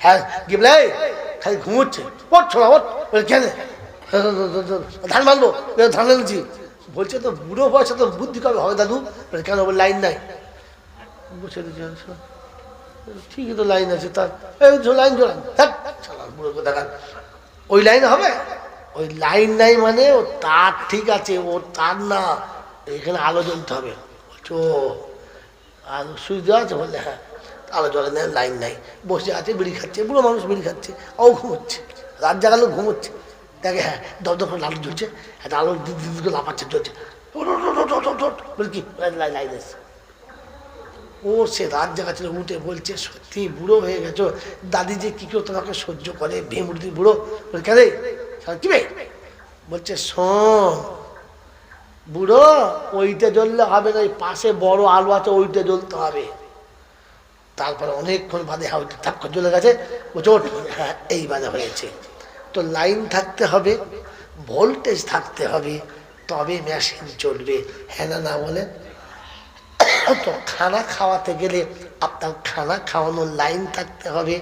হ্যাঁ গিবলে খালি ঘুমোচ্ছে। ছোড়া ওঠ। কেন ধান মানবো ধান এনেছি। বলছে তো বুড়ো বয়সে তো বুদ্ধি কবে হবে দাদু? কেন? লাইন নাই। আচ্ছা। ঠিকই তো লাইন আছে তার এই লাইন জোড়ান বুড়ো কোথাকার। ওই লাইন হবে? ওই লাইন নাই মানে ও তার ঠিক আছে, ও তার না, এখানে আলো জ্বলতে হবে। বলছো আলো সুইচ দেওয়া আছে? বললে হ্যাঁ। আলো জ্বলে নেই লাইন নাই। বসে আছে, বিড়ি খাচ্ছে, বুড়ো মানুষ বিড়ি খাচ্ছে ও ঘুমোচ্ছে। রাত জাগালো, ঘুমোচ্ছে। দেখে হ্যাঁ দপ দপ করে জ্বলছে, একটা আলো করে লাফাচ্ছে, জ্বলছে। ও সে রাত জায়গা ছিল উঠে বলছে, সত্যি বুড়ো হয়ে গেছো। দাদি যে কি কেউ তোমাকে সহ্য করে ভেমুটি বুড়ো? বলে কেন কি বে বলছে, শোন, বুড়ো, ওইটা জ্বললে হবে না, ওই পাশে বড় আলো আছে, ওইটা জ্বলতে হবে। তারপরে অনেকক্ষণ বাদে হ্যাঁ ওইটা থাক চলে গেছে ওঠ হ্যাঁ এই বাজে হয়েছে। তো লাইন থাকতে হবে, ভোল্টেজ থাকতে হবে, তবে মেশিন চলবে। হ্যাঁ না না বলে তো খানা খাওয়াতে গেলে আপনার খানা খাওয়ানোর লাইন থাকতে হবে।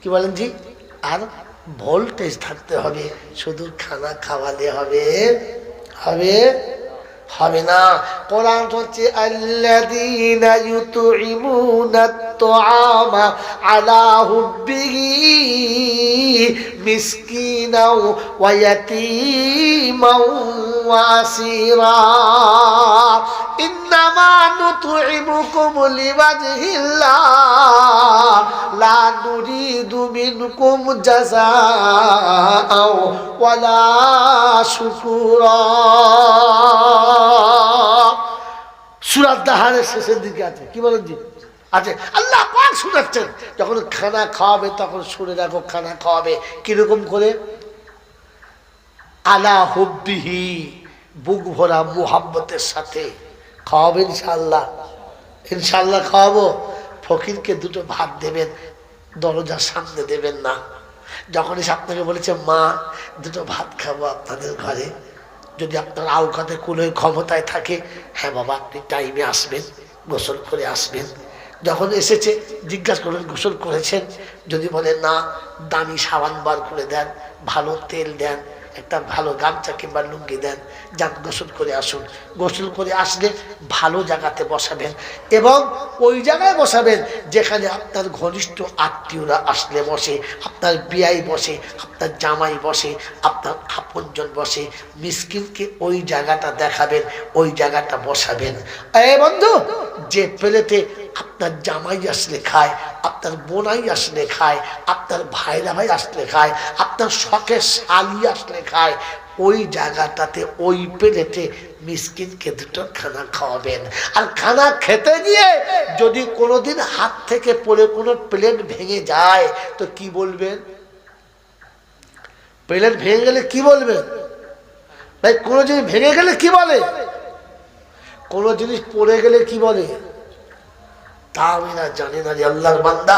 কি বলেন জি? আর ভোল্টেজ থাকতে হবে, শুধু খানা খাওয়ালে হবে হবে হবে না। কোরআন হচ্ছে আল্লাযীনা ইউতঈমুনা আত-তাআমা আলা হুব্বিহি মিসকিনাও ওয়া ইয়াতীমাও। সুরাত দাহারের শেষের দিকে আছে। কি বলেন জি? আছে। আল্লাহ পাক যখন খানা খাওয়াবে, তখন শুনে রাখো, খানা খাওয়াবে। কীরকম করে? আলা হুব্বিহি। বুক ভরা মুহাব্বতের সাথে খাওয়াবে ইনশাল্লাহ ইনশাল্লাহ খাওয়াবো। ফকিরকে দুটো ভাত দেবেন, দরজার সামনে দেবেন না। যখন এসে আপনাকে বলেছে, মা, দুটো ভাত খাব আপনাদের ঘরে। যদি আপনার আওকাতে কোনো ক্ষমতায় থাকে হ্যাঁ বাবা, আপনি টাইমে আসবেন, গোসল করে আসবেন। যখন এসেছে, জিজ্ঞাসা করলেন, গোসল করেছেন? যদি বলে, না, দামি সাবান বার করে দেন, ভালো তেল দেন একটা ভালো গামছা কিংবা লুঙ্গি দেন যান গোসল করে আসুন। গোসল করে আসলে ভালো জায়গাতে বসাবেন এবং ওই জায়গায় বসাবেন যেখানে আপনার ঘনিষ্ঠ আত্মীয়রা আসলে বসে, আপনার বিয়াই বসে, আপনার জামাই বসে, আপনার আপনজন বসে, মিসকিনকে ওই জায়গাটা দেখাবেন, ওই জায়গাটা বসাবেন। এ বন্ধু, যে প্লেটে আপনার জামাই আসলে খায়, আপনার বোনাই আসলে খায়, আপনার ভাইরা ভাই আসলে খায়, আপনার শখের শালি আসলে খায়, ওই জায়গাটাতে, ওই প্লেটে মিসকিনকে দুটো খানা খাওয়াবেন। আর খানা খেতে গিয়ে যদি কোনোদিন হাত থেকে পড়ে কোনো প্লেট ভেঙে যায়, তো কি বলবেন? প্লেট ভেঙে গেলে কি বলবেন? ভাই, কোনো জিনিস ভেঙে গেলে কি বলে? কোনো জিনিস পড়ে গেলে কি বলে? তা আমি না জানি না আল্লাহর বান্দা,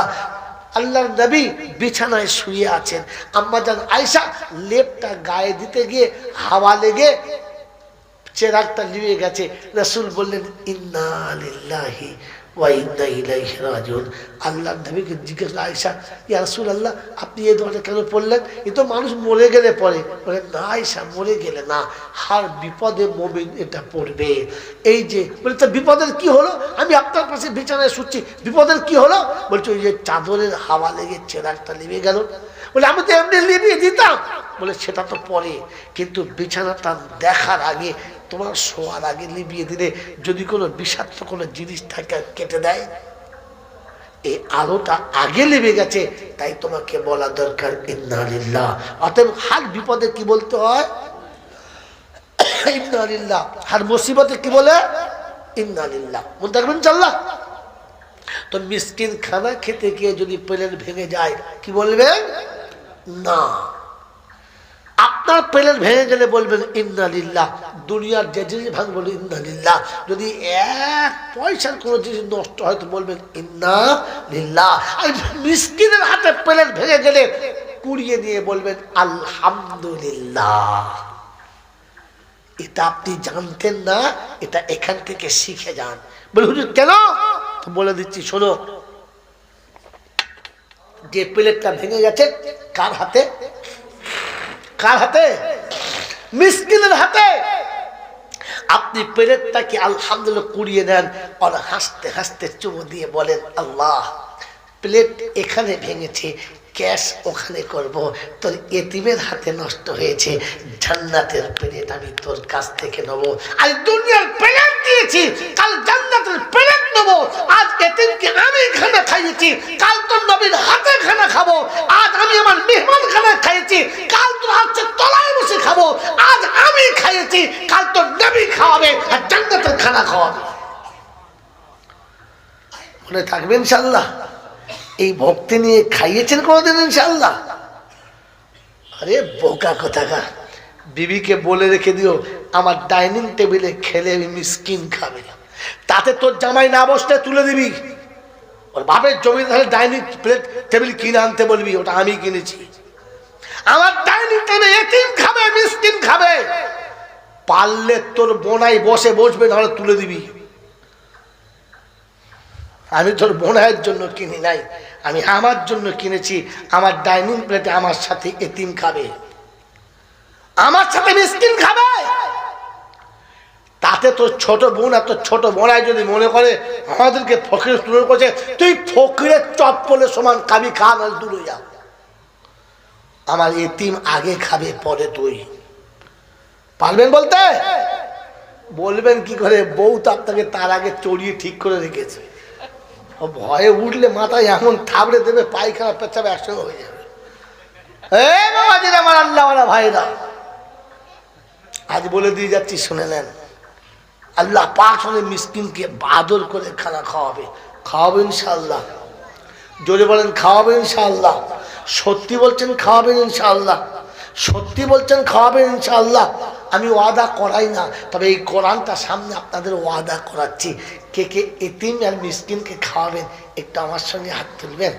আল্লাহর নবী বিছানায় শুয়ে আছেন। আম্মা জান আয়সা লেপটা গায়ে দিতে গিয়ে হাওয়া লেগে চেরাগটা নিয়ে গেছে। রসুল বললেন, ইন্না লিল্লাহি ওয়া ইন্না ইলাইহি রাজিউন। আল্লাহ নবীকে জিজ্ঞেস আয়সা ইয়া রাসূল আল্লাহ আপনি এই দোয়াটা কেন পড়লেন? এ তো মানুষ মরে গেলে পড়ে। বলে, না আয়সা মরে গেলে না। হার বিপদে মমিন এটা পড়বে। এই যে, বলে, তা বিপদের কি হলো? আমি আপনার পাশে বিছানায় শুচ্ছি। বিপদের কি হলো? বলছে, ওই যে চাদরের হাওয়া লেগে চেরাগটা নেমে গেল। বলে, আমি তো এমনি লিবিয়ে দিতাম। বলে, সেটা তো পরে কিন্তু বিছানাটা দেখার আগে তোমার শোয়ার আগে লিবিয়ে দিলে যদি কোনো বিষাক্ত কোনো জিনিস থাকে, কেটে দেয়। এই আলোটা আগে লেবে গেছে, তাই তোমাকে বলা দরকার ইন্নালিল্লাহ অতএব হার বিপদে কি বলতে হয়? ইন্নালিল্লাহ হার মুসিবতে কি বলে? ইন্নালিল্লাহ মনে থাকবেন চাল্লাহ তো মিসকিন খানা খেতে গিয়ে যদি প্লেন ভেঙে যায়, কি বলবেন না। আপনার প্লেন ভেঙে গেলে বলবেন, ইন্নালিল্লাহ। দুনিয়ার যে জিনিস ভাঙ বলবেন যদি এক পয়সার কোনো জিনিস নষ্ট হয়, তো বলবেন ইন্না লিল্লাহ আর মিসকিনের হাতে প্লেন ভেঙে গেলে কুড়িয়ে নিয়ে বলবেন, আলহামদুলিল্লাহ। এটা আপনি জানতেন না, এটা এখান থেকে শিখে যান। বলে কেন? বলে দিচ্ছি, শোনো, যে প্লেটটা ভেঙে গেছে, কার হাতে? কার হাতে? মিসকিনের হাতে। আপনি প্লেটটাকে আলহামদুলিল্লাহ কুড়িয়ে নেন? আর হাসতে হাসতে চুমু দিয়ে বলেন, আল্লাহ, প্লেট এখানে ভেঙেছে, ক্যাশ ওখানে করব। তোর এতিমের হাতে নষ্ট হয়েছে, জান্নাতের প্লেট আমি তোর কাছ থেকে নেব। আজ দুনিয়ার প্লেট দিয়েছি, কাল জান্নাতের প্লেট নেব আজ এতিমকে আমি খানা খাইয়েছি। কাল তোর নবীর হাতে খানা খাব। আজ আমি আমার মেহমান খানা খাইয়েছি। কাল তোর হচ্ছে তলায় বসে খাব। আজ আমি খাইয়েছি। কাল তোর নবী খাওয়াবে আর জান্নাতের খানা খাওয়াবে। মনে থাকবে ইনশাল্লাহ এই ভক্তি নিয়ে খাইয়েছেন কোনোদিন ইনশাল্লাহ আরে বোকা কোথাকা বিবিকে বলে রেখে দিও, আমার ডাইনিং টেবিলে খেলে আমি মিসকিন খাবে তাতে তোর জামাই না বসতে তুলে দিবি। ওর বাপের জমি তাহলে ডাইনিং প্লেট, টেবিল কিনে আনতে বলবি, ওটা আমি কিনেছি। আমার ডাইনিং টেবিলে এতিম খাবে, মিসকিন খাবে। পারলে তোর বোনাই বসে বসবে, নাহলে তুলে দিবি। আমি তোর বোনাইয়ের জন্য কিনি নাই, আমি আমার জন্য কিনেছি, আমার ডাইনিং প্লেটে আমার সাথে এতিম খাবে। আমার সাথে মিসকিন খাবে? তাতে তোর ছোট বোন আর তোর ছোট বোনাই যদি মনে করে আমাদেরকে ফকির তুলে করছে, তুই ফকিরের চপ্পলে সমান খাবি খা না দূরে যা। আমার এতিম আগে খাবে, পরে তুই। পারবেন বলতে? বলবেন কি করে? বউ তো আপনাকে তার আগে চড়িয়ে ঠিক করে রেখেছে। ভয়ে উঠলে মাথায় এমন থাবড়ে দেবে, পায়খানা পেচ্ছাপ একসঙ্গে হয়ে যাবে। এ বাবাজির, আমার আল্লাহওয়ালা ভাইরা। আজ বলে দিয়ে যাচ্ছি, শুনে নেন। আল্লাহ পাক হলে মিসকিনকে বাদর করে খানা খাওয়াবে। খাওয়াবে ইনশাল্লাহ জোরে বলেন, খাওয়াবে ইনশাল্লাহ সত্যি বলছেন খাওয়াবেন ইনশাল্লাহ সত্যি বলছেন খাওয়াবেন ইনশাল্লাহ আমি ওয়াদা করাই না, তবে এই কোরআনটা সামনে আপনাদের ওয়াদা করাচ্ছি। কে কে এতিম আর মিসকিনকে খাওয়াবেন, একটু আমার সঙ্গে হাত তুলবেন?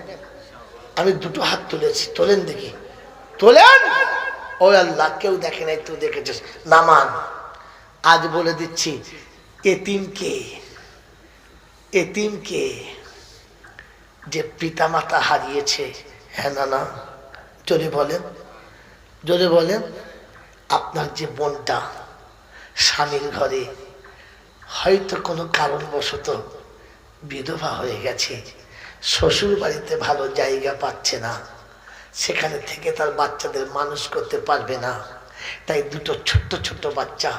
আমি দুটো হাত তুলেছি, তোলেন দেখি। তোলেন? ও আল্লাহ, কেউ দেখে নাই, তুই দেখেছিস। নামান, আজ বলে দিচ্ছি এতিমকে এতিমকে যে পিতামাতা হারিয়েছে। হ্যাঁ না না? জোরে বলেন জোরে বলেন, আপনার যে বোনটা স্বামীর ঘরে হয়তো কোনো কারণবশত বিধবা হয়ে গেছে শ্বশুর বাড়িতে ভালো জায়গা পাচ্ছে না, সেখানে থেকে তার বাচ্চাদের মানুষ করতে পারবে না, তাই দুটো ছোট্ট ছোট্ট বাচ্চা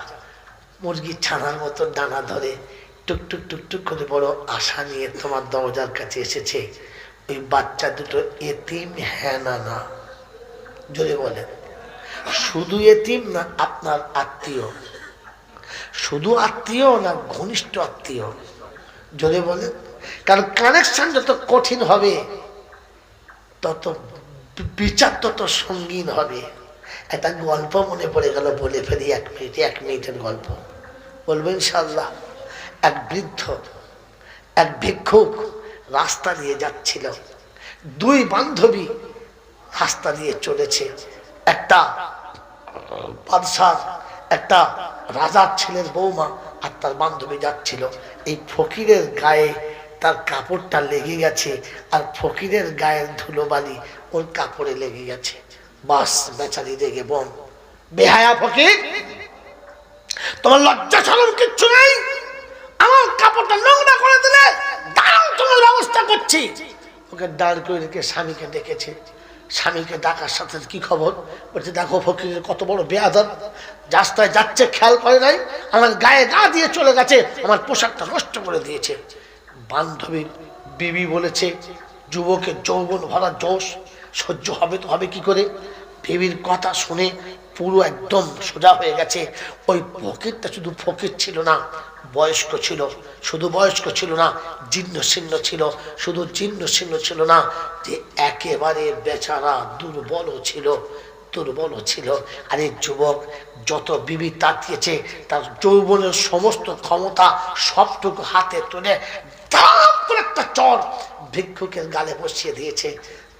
মুরগির ছানার মতো ডানা ধরে টুকটুক টুকটুক করে বড় আশা নিয়ে তোমার দরজার কাছে এসেছে। ওই বাচ্চা দুটো এতিম হ্যাঁ না না জোরে বলেন শুধু এতিম না, আপনার আত্মীয়। শুধু আত্মীয় না, ঘনিষ্ঠ আত্মীয়। জোরে বলেন কারণ কানেকশন যত কঠিন হবে, তত বিচার তত সঙ্গীন হবে। একটা গল্প মনে পড়ে গেল, বলে ফেলি এক মিনিট, এক মিনিটের গল্প। বলব ইনশাল্লাহ এক বৃদ্ধ, এক ভিক্ষুক রাস্তা দিয়ে যাচ্ছিল। দুই বান্ধবী রাস্তা দিয়ে চলেছে। একটা বাদশার একটা রাজার ছেলের বৌমা আর তার বান্ধবী যাচ্ছিল। এই ফকিরের গায়ে তার কাপড়টা লেগে গেছে আর ফকিরের গায়ের ধুলোবালি ওর কাপড়ে লেগে গেছে। বাস বেচারি রেগে বন। বেহায়া ফকির, তোমার লজ্জা সরম কিচ্ছু নেই? আমার কাপড়টা নোংরা করে দিলে দাঁড়াও, তোমার ব্যবস্থা করছি। ওকে দাঁড় করে রেখে স্বামীকে ডেকেছে। স্বামীকে ডাকার সাথে কি খবর? বলছে, দেখো ফকিরের কত বড় বেয়াদব। রাস্তায় যাচ্ছে, খেয়াল করে নাই? আমার গায়ে গা দিয়ে চলে গেছে, আমার পোশাকটা নষ্ট করে দিয়েছে। বান্ধবী বিবি বলেছে, যুবকের যৌবন ভরা জোশ, সহ্য হবে তো হবে কি করে? বিবির কথা শুনে পুরো একদম সোজা হয়ে গেছে। ওই ফকিরটা শুধু ফকির ছিল না, বয়স্ক ছিল। শুধু বয়স্ক ছিল না, জীর্ণ শীর্ণ ছিল। শুধু জীর্ণ শীর্ণ ছিল না, যে একেবারে বেচারা দুর্বল ছিল দুর্বল ছিল। আর এই যুবক, যত বিবি তাতিয়েছে তার যৌবনের সমস্ত ক্ষমতা সবটুকু হাতে তুলে করে একটা চর ভিক্ষুকের গালে বসিয়ে দিয়েছে।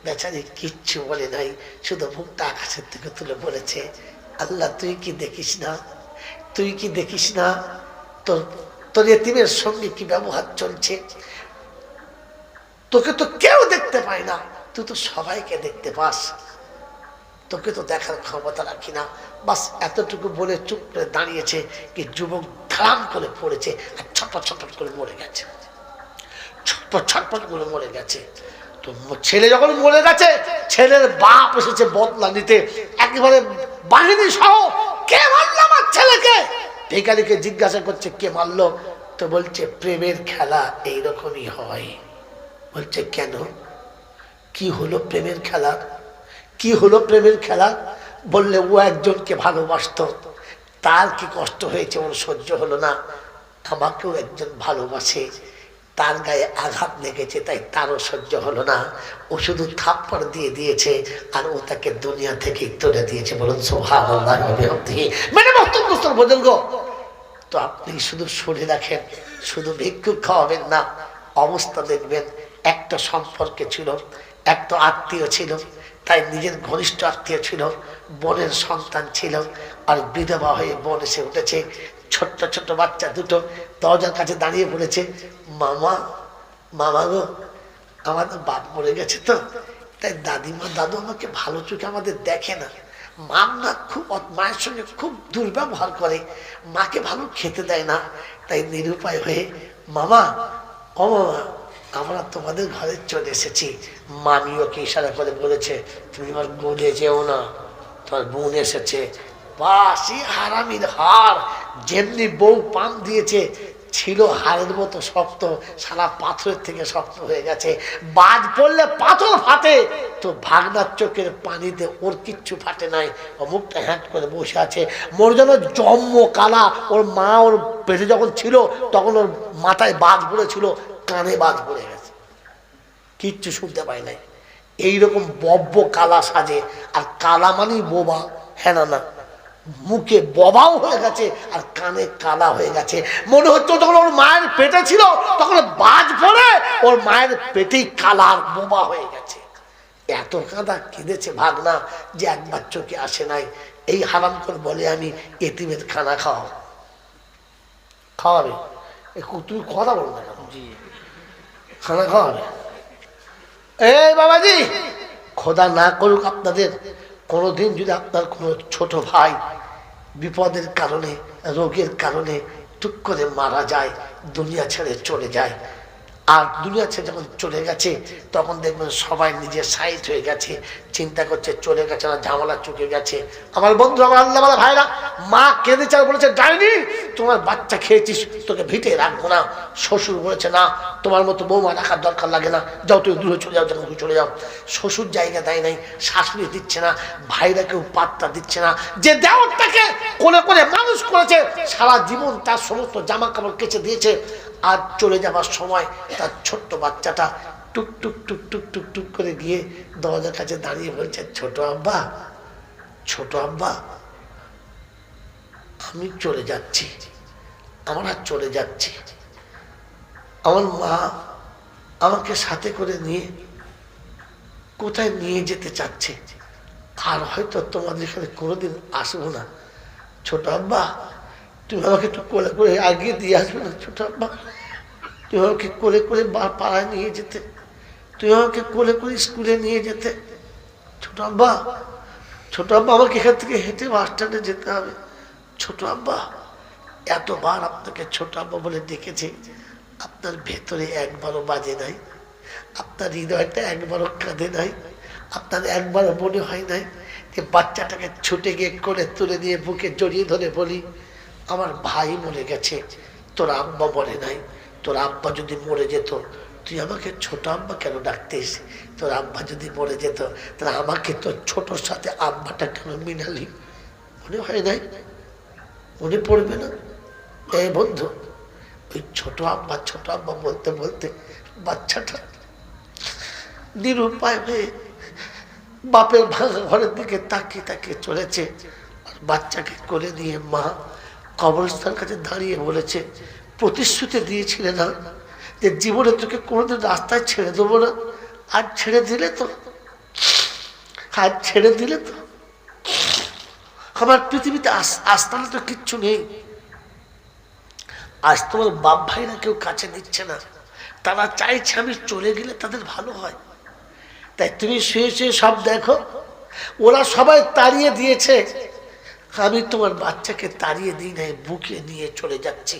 বেচারি কিচ্ছু বলে নাই, শুধু মুখটা আকাশের থেকে তুলে বলেছে, আল্লাহ, তুই কি দেখিস না? তুই কি দেখিস না? তোর তোর এতিমের সঙ্গে কি ব্যবহার চলছে? তোকে তো কেউ দেখতে পায় না। তুই তো সবাইকে দেখতে পাস। তোকে তো দেখার ক্ষমতা রাখি না। বাস এতটুকু বলে চুপ করে দাঁড়িয়েছে কি যুবক ধারাম করে পড়েছে আর ছটপট ছটপট করে মরে গেছে। ছটপট ছটপট করে মরে গেছে। তো ছেলে যখন মরে গেছে, ছেলের বাপ এসেছে বদলা নিতে। একেবারে বাহিনী সহ কে মারলো আমার ছেলেকে? ভিকারিকে জিজ্ঞাসা করছে, কে মারলো? তো বলছে, প্রেমের খেলা এইরকমই হয়। বলছে, কেন? কি হলো প্রেমের খেলা? কি হলো প্রেমের খেলা? বললে, ও একজনকে ভালোবাসতো। তার কি কষ্ট হয়েছে? ওর সহ্য হলো না। আমাকেও একজন ভালোবাসে। তার গায়ে আঘাত লেগেছে, তাই তারও সহ্য হলো না। ও শুধু থাপ্পড় দিয়ে দিয়েছে আর ও তাকে দুনিয়া থেকে তুলে দিয়েছে। বলুন বোঝেন গো তো আপনি শুধু শুনে রাখেন, শুধু ভিক্ষুক খাওয়াবেন না, অবস্থা দেখবেন, একটা সম্পর্কে ছিল একটা আত্মীয় ছিল, তাই নিজের ঘনিষ্ঠ আত্মীয় ছিল, বোনের সন্তান ছিল, আর বিধবা হয়ে বোন এসে উঠেছে, ছোট্ট ছোট্ট বাচ্চা দুটো দরজার কাছে দাঁড়িয়ে পড়েছে মামা মামা গো আমাদের বাপ মরে গেছে তো। তাই দাদিমা, দাদু আমাকে ভালো চোখে আমাদের দেখে না। মা না খুব মায়ের সঙ্গে খুব দুর্ব্যবহার করে। মাকে ভালো খেতে দেয় না। তাই নিরুপায় হয়ে, মামা, ও মামা, আমরা তোমাদের ঘরে চলে এসেছি। মামি ওকে ইশারা করে বলেছে, তুমি আমার গলে যেও না, তোমার বোন এসেছে। বাসি হারামির হার যেমনি বউ পান দিয়েছে, ছিল হাড়ের মতো শক্ত, সারা পাথরের থেকে শক্ত হয়ে গেছে। বাজ পড়লে পাথর ফাটে, তো ভাগনার চোখের পানিতে ওর কিচ্ছু ফাটে নাই। ও মুখটা হ্যাঁট করে বসে আছে। মোর যেন জম্ম কালা, ওর মা ওর পেটে যখন ছিল, তখন ওর মাথায় বাজ পড়েছিল, কানে বাজ পড়ে গেছে। কিচ্ছু শুনতে পাই নাই। এইরকম বব্য কালা সাজে, আর কালা মানেই বোবা হ্যাঁ না না। মুখে ববাও হয়ে গেছে আর কানে কালা হয়ে গেছে। মনে হচ্ছে যখন ওর মায়ের পেটে ছিল তখন বাজ পড়ে ওর মায়ের পেটেই কালা আর বোবা হয়ে গেছে। এত কাদা কেঁদেছে ভাগনা যে একবার চোখে আসে নাই। এই হারাম করে বলে আমি এতিমের খানা খাওয়া খাওয়াবে? তুমি কথা বলো না খানা খাওয়াবে? এই বাবাজি খোদা না করুক আপনাদের কোনোদিন যদি আপনার কোনো ছোট ভাই বিপদের কারণে, রোগের কারণে টুক করে মারা যায়, দুনিয়া ছেড়ে চলে যায় আর দুনিয়া ছেড়ে যখন চলে গেছে, তখন দেখবেন সবাই নিজের সাইজ হয়ে গেছে, চিন্তা করছে চলে গেছে না, ঝামেলা চুকে গেছে। আমার বন্ধু, আমার আল্লাহ ভাইরা, মা কেঁদে চাল বলেছে ডাইনি তোমার বাচ্চা খেয়েছিস, তোকে ভিটে রাখব না। শ্বশুর বলেছে, না, তোমার মতো বৌমা রাখার দরকার লাগে না। যাও তুই দূরে চলে যাও, যখন চলে যাও। শ্বশুর জায়গা দেয় নাই শাশুড়ি দিচ্ছে না, ভাইরা কেউ পাত্তা দিচ্ছে না। যে দেওয়ারটাকে কোলে করে মানুষ করেছে, সারা জীবন তার সমস্ত জামা কাপড় কেচে দিয়েছে। আর চলে যাবার সময় তার ছোট্ট বাচ্চাটা টুক টুক টুক টুক টুক টুক করে গিয়ে দরজার কাছে দাঁড়িয়ে বলছে, ছোট আব্বা ছোট আব্বা, আমি চলে যাচ্ছি, আমরা চলে যাচ্ছি। আমার মা আমাকে সাথে করে নিয়ে কোথায় নিয়ে যেতে চাচ্ছে? আর হয়তো তোমাদের এখানে কোনোদিন আসব না। ছোট আব্বা তুমি আমাকে একটু কোলে করে আগিয়ে দিয়ে আসবে না, ছোট আব্বা। তুমি আমাকে কোলে করে পাড়ায় নিয়ে যেতে। তুমি আমাকে কোলে করে স্কুলে নিয়ে যেতে। ছোট আব্বা ছোট আব্বা, আমাকে এখান থেকে হেঁটে বাস স্ট্যান্ডে যেতে হবে। ছোট আব্বা, এতবার আপনাকে ছোট আব্বা বলে ডেকেছে। আপনার ভেতরে একবারও বাজে নাই। আপনার হৃদয়টা একবারও কাঁদে নাই। আপনার একবারও মনে হয় নাই যে বাচ্চাটাকে ছুটে গিয়ে করে তুলে দিয়ে বুকে জড়িয়ে ধরে বলি আমার ভাই মরে গেছে, তোর আব্বা মরে নাই, তোর আব্বা যদি মরে যেত, তুই আমাকে ছোট আব্বা কেন ডাকতিস? তোর আব্বা যদি মরে যেত, তাহলে আমাকে তোর ছোটর সাথে আব্বাটা কেন মিনালি মনে হয় নাই? মনে পড়বে না? এই বন্ধু, ওই ছোট আব্বা ছোট আব্বা বলতে বলতে বাচ্চাটা নিরুপায় হয়ে বাপের ভাঙা ঘরের দিকে তাকিয়ে তাকিয়ে চলেছে। আর বাচ্চাকে করে নিয়ে মা কবরস্থান কাছে দাঁড়িয়ে বলেছে, প্রতিশ্রুতি দিয়েছিলে না যে জীবনে তোকে কোনোদিন রাস্তায় ছেড়ে দেবো না। আর ছেড়ে দিলে তো আর ছেড়ে দিলে তো। আমার পৃথিবীতে আস- আস্তানা তো কিচ্ছু নেই। আজ তোমার বাপ ভাইরা কেউ কাছে দিচ্ছে না। তারা চাইছে আমি চলে গেলে তাদের ভালো হয়। তাই তুমি শুয়ে শুয়ে সব দেখো। ওরা সবাই তাড়িয়ে দিয়েছে আমি তোমার বাচ্চাকে তাড়িয়ে দিই নাই বুকে নিয়ে চলে যাচ্ছি।